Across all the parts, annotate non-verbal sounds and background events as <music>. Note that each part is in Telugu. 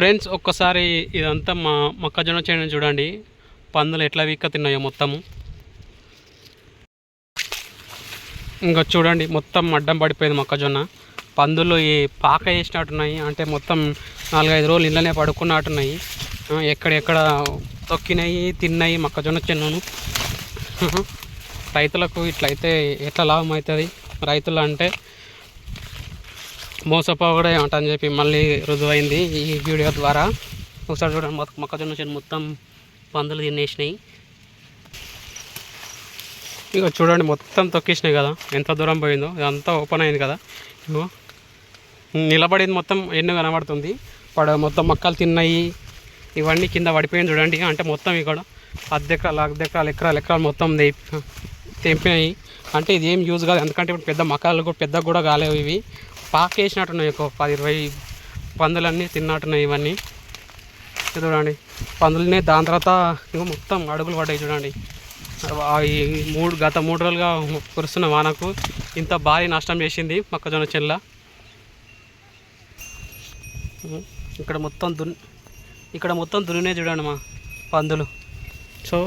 ఫ్రెండ్స్ ఒక్కసారి ఇదంతా మా మొక్కజొన్న చేయడం చూడండి. పందులు ఎట్లా వీక్క తిన్నాయో మొత్తము. ఇంకా చూడండి మొత్తం అడ్డం పడిపోయింది మొక్కజొన్న. పందులు ఈ పాక వేసినట్టున్నాయి అంటే మొత్తం నాలుగైదు రోజులు ఇళ్ళనే పడుకున్నట్టున్నాయి. ఎక్కడెక్కడ తొక్కినాయి తిన్నాయి మొక్కజొన్న చెన్నును <laughs> రైతులకు ఇట్లయితే ఎట్లా లాభం అవుతుంది? రైతులు అంటే మోసపోవడే ఏమంటని అని చెప్పి మళ్ళీ రుజువైంది ఈ వీడియో ద్వారా. ఒకసారి చూడండి మొక్కజొన్న చెట్టు మొత్తం పందులు తినేసినాయి. ఇక చూడండి మొత్తం తొక్కేసినాయి కదా. ఎంత దూరం పోయిందో ఇదంతా ఓపెన్ అయింది కదా. ఇగో నిలబడింది మొత్తం ఎన్నో కనబడుతుంది. పడ మొత్తం మొక్కలు తిన్నాయి. ఇవన్నీ కింద పడిపోయింది చూడండి. అంటే మొత్తం ఇక్కడ అద్దెకరాలు అద్దెకరాలు ఎకరాలు ఎకరాలు మొత్తం తెంపినాయి. అంటే ఇది ఏం యూజ్ కాదు. ఎందుకంటే ఇప్పుడు పెద్ద మొక్కలు కూడా పెద్ద కూడా కాలేవు ఇవి. పాకేసినట్టున్నాయి ఒక పది ఇరవై పందులన్నీ తిన్నట్టున్నాయి ఇవన్నీ. చూడండి పందులనే దాని తర్వాత ఇగో మొత్తం అడుగులు పడ్డాయి చూడండి. ఈ మూడు గత మూడు రోజులుగా కురుస్తున్న వానకు ఇంత భారీ నష్టం చేసింది మొక్కజొన్న చెల్ల ఇక్కడ మొత్తం దున్ ఇక్కడ మొత్తం దున్నే చూడండి మా పందులు. సో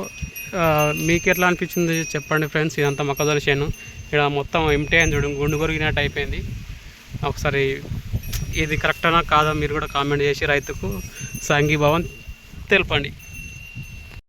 మీకు ఎట్లా అనిపించింది చెప్పండి ఫ్రెండ్స్ ఇదంతా మొక్కజొన్న చేను. ఇక్కడ మొత్తం ఎంటీ అని చూడండి గుండు కొరిగినట్టు అయిపోయింది. ఒకసారి ఇది కరెక్టనా కాదా మీరు కూడా కామెంట్ చేసి రైతుకు సంఘీభావం తెలపండి.